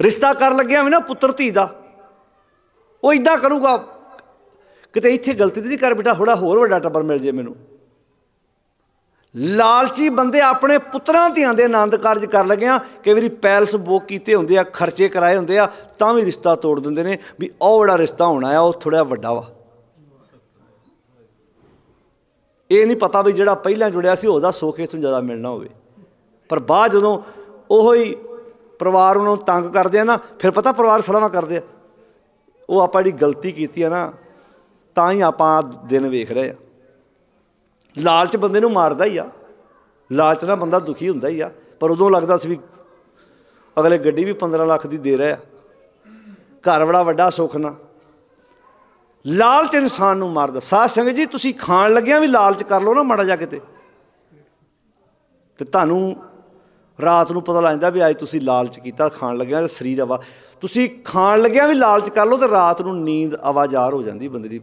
ਰਿਸ਼ਤਾ ਕਰਨ ਲੱਗਿਆ ਵੀ ਨਾ ਪੁੱਤਰ ਧੀ ਦਾ। ਉਹ ਇਦਾਂ ਕਰੂਗਾ, ਕਿਤੇ ਇੱਥੇ ਗਲਤੀ ਤਾਂ ਨਹੀਂ ਕਰ ਬੇਟਾ ਥੋੜਾ ਹੋਰ ਵੱਡਾ ਟੱਬਰ ਮਿਲ ਜੇ ਮੈਨੂੰ। ਲਾਲਚੀ ਬੰਦੇ ਆਪਣੇ ਪੁੱਤਰਾਂ ਧੀਆਂ ਦੇ ਆਨੰਦ ਕਾਰਜ ਕਰ ਲੱਗਿਆ, ਕਈ ਵਾਰੀ ਪੈਲਸ ਬੁੱਕ ਕੀਤੇ ਹੁੰਦੇ ਆ, ਖਰਚੇ ਕਰਾਏ ਹੁੰਦੇ ਆ, ਤਾਂ ਵੀ ਰਿਸ਼ਤਾ ਤੋੜ ਦਿੰਦੇ ਨੇ ਵੀ ਉਹ ਜਿਹੜਾ ਰਿਸ਼ਤਾ ਹੋਣਾ ਆ, ਉਹ ਥੋੜਾ ਵੱਡਾ ਵਾ। ਇਹ ਨਹੀਂ ਪਤਾ ਵੀ ਜਿਹੜਾ ਪਹਿਲਾਂ ਜੁੜਿਆ ਸੀ, ਉਹਦਾ ਸੁੱਖ ਇਸ ਤੋਂ ਜ਼ਿਆਦਾ ਮਿਲਣਾ ਹੋਵੇ। ਪਰ ਬਾਅਦ ਜਦੋਂ ਉਹੋ ਹੀ ਪਰਿਵਾਰ ਉਹਨਾਂ ਨੂੰ ਤੰਗ ਕਰਦੇ ਆ ਨਾ, ਫਿਰ ਪਤਾ ਪਰਿਵਾਰ ਸਲਾਹਾਂ ਕਰਦੇ ਆ। ਉਹ ਆਪਾਂ ਜਿਹੜੀ ਗਲਤੀ ਕੀਤੀ ਆ ਨਾ, ਤਾਂ ਹੀ ਆਪਾਂ ਆਹ ਦਿਨ ਵੇਖ ਰਹੇ ਆ। ਲਾਲਚ ਬੰਦੇ ਨੂੰ ਮਾਰਦਾ ਹੀ ਆ। ਲਾਲਚ ਨਾਲ ਬੰਦਾ ਦੁਖੀ ਹੁੰਦਾ ਹੀ ਆ। ਪਰ ਉਦੋਂ ਲੱਗਦਾ ਸੀ ਵੀ ਅਗਲੇ ਗੱਡੀ ਵੀ 15 ਲੱਖ ਦੀ ਦੇ ਰਿਹਾ। ਘਰ ਬੜਾ ਵੱਡਾ ਸੁੱਖ ਨਾ ਲਾਲਚ ਇਨਸਾਨ ਨੂੰ ਮਾਰਦਾ। ਸਾਧ ਸੰਗਤ ਜੀ, ਤੁਸੀਂ ਖਾਣ ਲੱਗਿਆਂ ਵੀ ਲਾਲਚ ਕਰ ਲਓ ਨਾ ਮਾੜਾ ਜਾ ਕਿਤੇ। ਤੇ ਤੁਹਾਨੂੰ ਰਾਤ ਨੂੰ ਪਤਾ ਲੱਗ ਜਾਂਦਾ ਵੀ ਅੱਜ ਤੁਸੀਂ ਲਾਲਚ ਕੀਤਾ, ਖਾਣ ਲੱਗਿਆ ਤੇ ਸਰੀਰ ਆਵਾ। ਤੁਸੀਂ ਖਾਣ ਲੱਗਿਆ ਵੀ ਲਾਲਚ ਕਰ ਲਓ ਤੇ ਰਾਤ ਨੂੰ ਨੀਂਦ ਆਵਾਜ਼ਾਰ ਹੋ ਜਾਂਦੀ, ਬੰਦੇ ਦੀ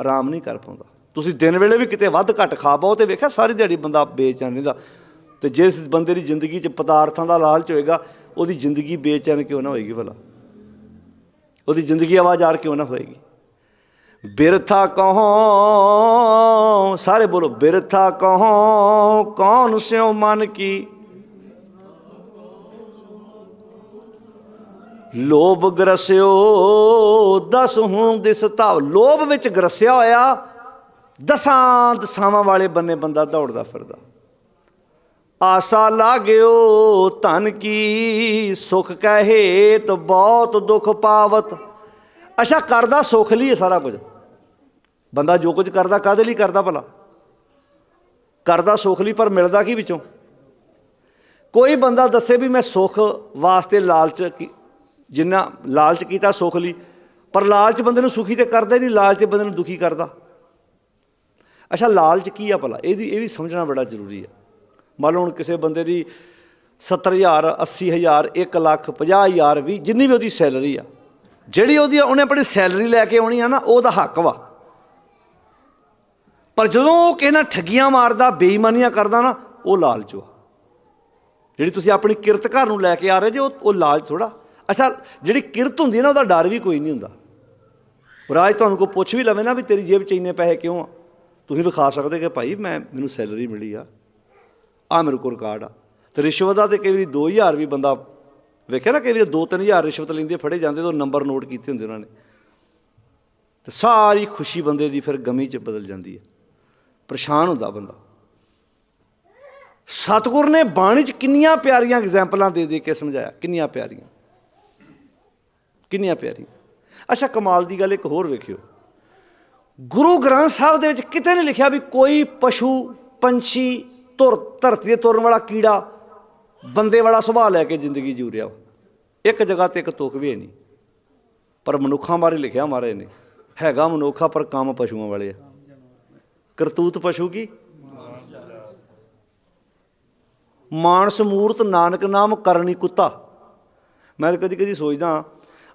ਆਰਾਮ ਨਹੀਂ ਕਰ ਪਾਉਂਦਾ। ਤੁਸੀਂ ਦਿਨ ਵੇਲੇ ਵੀ ਕਿਤੇ ਵੱਧ ਘੱਟ ਖਾ ਪਾਓ ਤੇ ਵੇਖਿਆ ਸਾਰੀ ਦਿਹਾੜੀ ਬੰਦਾ ਬੇਚੈਨ ਰਹਿੰਦਾ। ਤੇ ਜਿਸ ਬੰਦੇ ਦੀ ਜ਼ਿੰਦਗੀ 'ਚ ਪਦਾਰਥਾਂ ਦਾ ਲਾਲਚ ਹੋਏਗਾ, ਉਹਦੀ ਜ਼ਿੰਦਗੀ ਬੇਚੈਨ ਕਿਉਂ ਨਾ ਹੋਏਗੀ ਭਲਾ? ਉਹਦੀ ਜ਼ਿੰਦਗੀ ਆਵਾਜ਼ਾਰ ਕਿਉਂ ਨਾ ਹੋਏਗੀ? ਬਿਰਥਾ ਕਹੋ ਸਾਰੇ ਬੋਲੋ, ਬਿਰਥਾ ਕਹੋ ਕੌਣ ਸਿਓ ਮਨ ਕੀ? ਲੋਭ ਗਰਸਿਓ, ਦਸ ਹੂੰ ਦਿਸ ਲੋਭ ਵਿੱਚ ਗਰਸਿਆ ਹੋਇਆ, ਦਸਾਂ ਦਸਾਵਾਂ ਵਾਲੇ ਬੰਨੇ ਬੰਦਾ ਦੌੜਦਾ ਫਿਰਦਾ। ਆਸਾ ਲਾਗਿਓ, ਧਨ ਕੀ ਸੁਖ ਕਹੇ, ਤ ਬਹੁਤ ਦੁਖ ਪਾਵਤ। ਅੱਛਾ, ਕਰਦਾ ਸੁਖ ਲਈ ਹੈ ਸਾਰਾ ਕੁਝ। ਬੰਦਾ ਜੋ ਕੁਝ ਕਰਦਾ ਕਾਦੇ ਲਈ ਕਰਦਾ ਭਲਾ? ਕਰਦਾ ਸੁਖ ਲਈ, ਪਰ ਮਿਲਦਾ ਕੀ ਵਿੱਚੋਂ? ਕੋਈ ਬੰਦਾ ਦੱਸੇ ਵੀ ਮੈਂ ਸੁਖ ਵਾਸਤੇ ਲਾਲਚ ਕੀ- ਜਿੰਨਾ ਲਾਲਚ ਕੀਤਾ ਸੁਖ ਲਈ, ਪਰ ਲਾਲਚ ਬੰਦੇ ਨੂੰ ਸੁਖੀ ਤੇ ਕਰਦਾ ਨਹੀਂ, ਲਾਲਚ ਬੰਦੇ ਨੂੰ ਦੁਖੀ ਕਰਦਾ। ਅੱਛਾ, ਲਾਲਚ ਕੀ ਆ ਭਲਾ? ਇਹਦੀ, ਇਹ ਵੀ ਸਮਝਣਾ ਬੜਾ ਜ਼ਰੂਰੀ ਹੈ ਮੰਨ ਲਓ ਹੁਣ ਕਿਸੇ ਬੰਦੇ ਦੀ 70000 80000 1 ਲੱਖ 50000 ਵੀ ਜਿੰਨੀ ਵੀ ਉਹਦੀ ਸੈਲਰੀ ਆ, ਜਿਹੜੀ ਉਹਦੀ ਉਹਨੇ ਆਪਣੀ ਸੈਲਰੀ ਲੈ ਕੇ ਆਉਣੀ ਆ ਨਾ ਉਹਦਾ ਹੱਕ ਵਾ। ਪਰ ਜਦੋਂ ਉਹ ਕਿਸੇ ਠੱਗੀਆਂ ਮਾਰਦਾ, ਬੇਈਮਾਨੀਆਂ ਕਰਦਾ ਨਾ, ਉਹ ਲਾਲਚ ਵਾ। ਜਿਹੜੀ ਤੁਸੀਂ ਆਪਣੀ ਕਿਰਤ ਘਰ ਨੂੰ ਲੈ ਕੇ ਆ ਰਹੇ ਜੇ, ਉਹ ਉਹ ਲਾਲਚ ਥੋੜਾ ਅੱਛਾ, ਜਿਹੜੀ ਕਿਰਤ ਹੁੰਦੀ ਹੈ ਨਾ, ਉਹਦਾ ਡਰ ਵੀ ਕੋਈ ਨਹੀਂ ਹੁੰਦਾ। ਰਾਜ ਤੁਹਾਨੂੰ ਕੋਈ ਪੁੱਛ ਵੀ ਲਵੇ ਨਾ ਵੀ ਤੇਰੀ ਜੇਬ 'ਚ ਇੰਨੇ ਪੈਸੇ ਕਿਉਂ ਆ? ਤੁਸੀਂ ਵਿਖਾ ਸਕਦੇ ਕਿ ਭਾਈ ਮੈਂ, ਮੈਨੂੰ ਸੈਲਰੀ ਮਿਲੀ ਆ। ਆ ਮੇਰੇ ਕੋਲ ਰਿਕਾਰਡ ਆ। ਤੇ ਰਿਸ਼ਵਤ ਦਾ ਤੇ ਕਈ ਵਾਰੀ 2000 ਵੀ ਬੰਦਾ ਵੇਖਿਆ ਨਾ, ਕਈ ਵਾਰੀ 2-3000 ਰਿਸ਼ਵਤ ਲੈਂਦੇ, ਫੜੇ ਜਾਂਦੇ ਤਾਂ ਨੰਬਰ ਨੋਟ ਕੀਤੇ ਹੁੰਦੇ ਉਹਨਾਂ ਨੇ। ਤੇ ਸਾਰੀ ਖੁਸ਼ੀ ਬੰਦੇ ਦੀ ਫਿਰ ਗਮੀ 'ਚ ਬਦਲ ਜਾਂਦੀ ਹੈ। ਪਰੇਸ਼ਾਨ ਹੁੰਦਾ ਬੰਦਾ। ਸਤਿਗੁਰ ਨੇ ਬਾਣੀ 'ਚ ਕਿੰਨੀਆਂ ਪਿਆਰੀਆਂ ਐਗਜ਼ਾਮਪਲਾਂ ਦੇ ਦੇ ਕੇ ਸਮਝਾਇਆ, ਕਿੰਨੀਆਂ ਪਿਆਰੀਆਂ। ਕਿੰਨੀਆਂ ਪਿਆਰੀਆਂ। ਅੱਛਾ, ਕਮਾਲ ਦੀ ਗੱਲ ਇੱਕ ਹੋਰ ਵੇਖਿਓ। ਗੁਰੂ ਗ੍ਰੰਥ ਸਾਹਿਬ ਦੇ ਵਿੱਚ ਕਿਤੇ ਨਹੀਂ ਲਿਖਿਆ ਵੀ ਕੋਈ ਪਸ਼ੂ, ਪੰਛੀ ਤੁਰ, ਧਰਤੀ ਤੇ ਤੁਰਨ ਵਾਲਾ ਕੀੜਾ, ਬੰਦੇ ਵਾਲਾ ਸੁਭਾਅ ਲੈ ਕੇ ਜ਼ਿੰਦਗੀ ਜੂ ਰਿਹਾ ਇੱਕ ਜਗ੍ਹਾ ਤੇ ਇੱਕ ਤੁਕ ਵੀ ਹੈ ਨਹੀਂ। ਪਰ ਮਨੁੱਖਾਂ ਬਾਰੇ ਲਿਖਿਆ ਮਾਰੇ ਨੇ। ਹੈਗਾ ਮਨੁੱਖਾ ਪਰ ਕੰਮ ਪਸ਼ੂਆਂ ਵਾਲੇ ਆ। ਕਰਤੂਤ ਪਸ਼ੂ ਕੀ? ਮਾਨਸ ਮੂਰਤ, ਨਾਨਕ ਨਾਮ ਕਰਨੀ ਕੁੱਤਾ। ਮੈਂ ਕਦੀ ਕਦੀ ਸੋਚਦਾ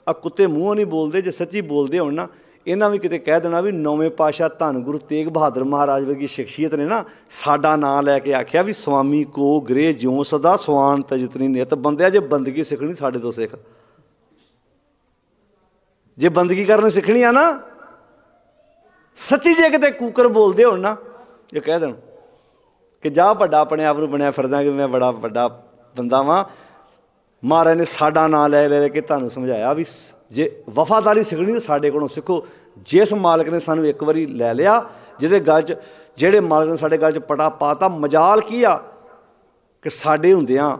ਆ ਕੁੱਤੇ ਮੂੰਹੋਂ ਨਹੀਂ ਬੋਲਦੇ, ਜੇ ਸੱਚੀ ਬੋਲਦੇ ਹੋਣ ਨਾ, ਇਹਨਾਂ ਵੀ ਕਿਤੇ ਕਹਿ ਦੇਣਾ ਵੀ ਨੌਵੇਂ ਪਾਸ਼ਾ ਧੰਨ ਗੁਰੂ ਤੇਗ ਬਹਾਦਰ ਮਹਾਰਾਜ ਵਰਗੀ ਸ਼ਖਸੀਅਤ ਨੇ ਨਾ ਸਾਡਾ ਨਾਂ ਲੈ ਕੇ ਆਖਿਆ ਵੀ ਸਵਾਮੀ ਕੋ ਗ੍ਰਹਿ ਜਿਉ ਸਦਾ ਸਵਾਨ ਤਜਤਨੀ ਨਿਤ, ਬੰਦਿਆ ਜੇ ਬੰਦਗੀ ਸਿੱਖਣੀ ਸਾਡੇ ਤੋਂ ਸਿੱਖ। ਜੇ ਬੰਦਗੀ ਕਰਨੀ ਸਿੱਖਣੀ ਆ ਨਾ, ਸੱਚੀ ਜੇ ਕਿਤੇ ਕੂਕਰ ਬੋਲਦੇ ਹੋਣ ਨਾ, ਇਹ ਕਹਿ ਦੇਣ ਕਿ ਜਾ ਵੱਡਾ ਆਪਣੇ ਆਪ ਨੂੰ ਬਣਿਆ ਫਿਰਦਾ, ਕਿ ਮੈਂ ਬੜਾ ਵੱਡਾ ਬੰਦਾ ਵਾਂ ਮਹਾਰਾਜ ਨੇ ਸਾਡਾ ਨਾਂ ਲੈ ਲੈ ਕੇ ਤੁਹਾਨੂੰ ਸਮਝਾਇਆ ਵੀ ਜੇ ਵਫਾਦਾਰੀ ਸਿੱਖਣੀ ਤਾਂ ਸਾਡੇ ਕੋਲੋਂ ਸਿੱਖੋ। ਜਿਸ ਮਾਲਕ ਨੇ ਸਾਨੂੰ ਇੱਕ ਵਾਰੀ ਲੈ ਲਿਆ ਜਿਹਦੇ ਗੱਲ 'ਚ ਜਿਹੜੇ ਮਾਲਕ ਨੇ ਸਾਡੇ ਗੱਲ 'ਚ ਪਟਾ ਪਾਤਾ ਮਜਾਲ ਕੀ ਆ? ਕਿ ਸਾਡੇ ਹੁੰਦਿਆਂ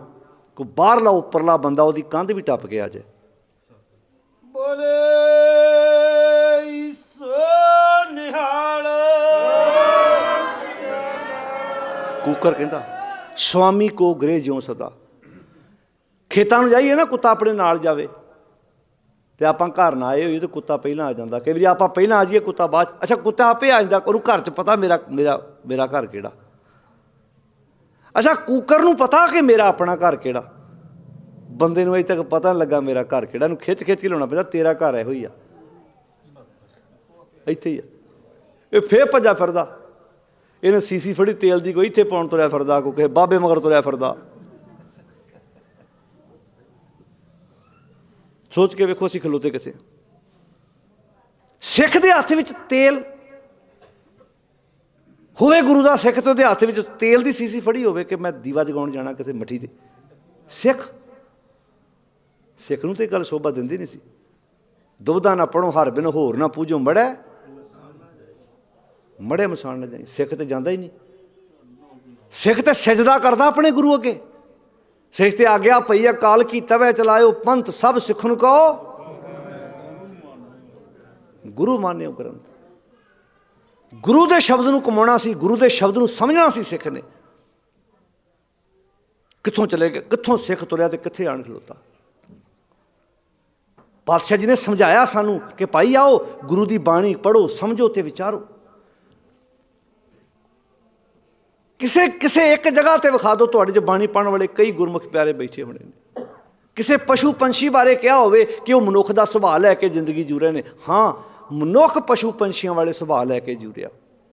ਕੋ ਬਾਹਰਲਾ ਉੱਪਰਲਾ ਬੰਦਾ ਉਹਦੀ ਕੰਧ ਵੀ ਟੱਪ ਕੇ ਆ ਜਾਏ ਬੋਲੇ ਸੋ ਨਿਹਾਲ। ਕੂਕਰ ਕਹਿੰਦਾ ਸੁਆਮੀ ਕੋ ਗ੍ਰਹਿ ਜਿਉ ਸਦਾ। ਖੇਤਾਂ ਨੂੰ ਜਾਈਏ ਨਾ, ਕੁੱਤਾ ਆਪਣੇ ਨਾਲ ਜਾਵੇ। ਤੇ ਆਪਾਂ ਘਰ ਨਾ ਆਏ ਹੋਈਏ ਤੇ ਕੁੱਤਾ ਪਹਿਲਾਂ ਆ ਜਾਂਦਾ। ਕਈ ਵਾਰੀ ਆਪਾਂ ਪਹਿਲਾਂ ਆ ਜਾਈਏ, ਕੁੱਤਾ ਬਾਅਦ 'ਚ। ਅੱਛਾ, ਕੁੱਤਾ ਆਪੇ ਆ ਜਾਂਦਾ। ਉਹਨੂੰ ਘਰ 'ਚ ਪਤਾ ਮੇਰਾ ਮੇਰਾ ਮੇਰਾ ਘਰ ਕਿਹੜਾ। ਅੱਛਾ, ਕੂਕਰ ਨੂੰ ਪਤਾ ਕਿ ਮੇਰਾ ਆਪਣਾ ਘਰ ਕਿਹੜਾ? ਬੰਦੇ ਨੂੰ ਅਜੇ ਤੱਕ ਪਤਾ ਨਹੀਂ ਲੱਗਾ ਮੇਰਾ ਘਰ ਕਿਹੜਾ। ਨੂੰ ਖਿੱਚ ਖਿੱਚ ਕੇ ਲਾਉਣਾ ਪੈਂਦਾ, ਤੇਰਾ ਘਰ ਇਹੋ ਹੀ ਆ। ਇੱਥੇ ਹੀ ਆ। ਇਹ ਫੇਰ ਭੱਜਾ ਫਿਰਦਾ। ਇਹਨੇ ਸੀਸੀ ਫੜੀ, ਤੇਲ ਦੀ ਕੋਈ ਇੱਥੇ ਪਾਉਣ ਤੁਰਿਆ ਫਿਰਦਾ, ਕੋਈ ਕਿਸੇ ਬਾਬੇ ਮਗਰ ਤੁਰਿਆ ਫਿਰਦਾ। ਸੋਚ ਕੇ ਵੇਖੋ ਅਸੀਂ ਖਲੋਤੇ ਕਿੱਥੇ ਸਿੱਖ ਦੇ ਹੱਥ ਵਿੱਚ ਤੇਲ, ਹੋਵੇ ਗੁਰੂ ਦਾ ਸਿੱਖ ਤੇ ਉਹਦੇ ਹੱਥ ਵਿੱਚ ਤੇਲ ਦੀ ਸੀਸੀ ਫੜੀ ਹੋਵੇ ਕਿ ਮੈਂ ਦੀਵਾ ਜਗਾਉਣ ਜਾਣਾ ਕਿਸੇ ਮੱਠੀ ਤੇ। ਸਿੱਖ ਸਿੱਖ ਨੂੰ ਤੇ ਗੱਲ ਸੋਭਾ ਦਿੰਦੀ ਨਹੀਂ ਸੀ। ਦੁਬਦਾ ਨਾ ਪੜੋ ਹਰ ਬਿਨ ਹੋਰ ਨਾ ਪੂਜੋ ਮੜੈ ਮੜੇ ਮਸਾਣ ਨਾ ਜਾਈ। ਸਿੱਖ ਤੇ ਜਾਂਦਾ ਹੀ ਨਹੀਂ। ਸਿੱਖ ਤੇ ਸਜਦਾ ਕਰਦਾ ਆਪਣੇ ਗੁਰੂ ਅੱਗੇ। ਸਿੱਖ ਤੇ ਆਗਿਆ ਪਈ ਅਕਾਲ ਕੀ ਤਵੇ ਚਲਾਇਓ ਪੰਥ ਸਭ ਸਿੱਖ ਨੂੰ ਕਹੋ। ਗੁਰੂ ਮਾਨਿਓ ਗ੍ਰੰਥ। ਗੁਰੂ ਦੇ ਸ਼ਬਦ ਨੂੰ ਕਮਾਉਣਾ ਸੀ, ਗੁਰੂ ਦੇ ਸ਼ਬਦ ਨੂੰ ਸਮਝਣਾ ਸੀ ਸਿੱਖ ਨੇ। ਕਿੱਥੋਂ ਚਲੇ ਗਏ, ਕਿੱਥੋਂ ਸਿੱਖ ਤੁਰਿਆ ਤੇ ਕਿੱਥੇ ਆਣ ਖਲੋਤਾ। ਪਾਤਸ਼ਾਹ ਜੀ ਨੇ ਸਮਝਾਇਆ ਸਾਨੂੰ ਕਿ ਭਾਈ ਆਓ, ਗੁਰੂ ਦੀ ਬਾਣੀ ਪੜੋ ਸਮਝੋ ਤੇ ਵਿਚਾਰੋ। ਕਿਸੇ ਕਿਸੇ ਇੱਕ ਜਗ੍ਹਾ ਤੇ ਵਿਖਾ ਦਿਓ, ਤੁਹਾਡੇ ਚ ਬਾਣੀ ਪੜਨ ਵਾਲੇ ਕਈ ਗੁਰਮੁਖ ਪਿਆਰੇ ਬੈਠੇ ਹੋਣੇ ਨੇ। ਕਿਸੇ ਪਸ਼ੂ ਪੰਛੀ ਬਾਰੇ ਕਿਹਾ ਹੋਵੇ ਕਿ ਉਹ ਮਨੁੱਖ ਦਾ ਸੁਭਾਅ ਲੈ ਕੇ ਜ਼ਿੰਦਗੀ ਜੂ ਰਹੇ ਨੇ। ਹਾਂ, ਮਨੁੱਖ ਪਸ਼ੂ ਪੰਛੀਆਂ ਵਾਲੇ ਸੁਭਾਅ ਲੈ ਕੇ ਜੂ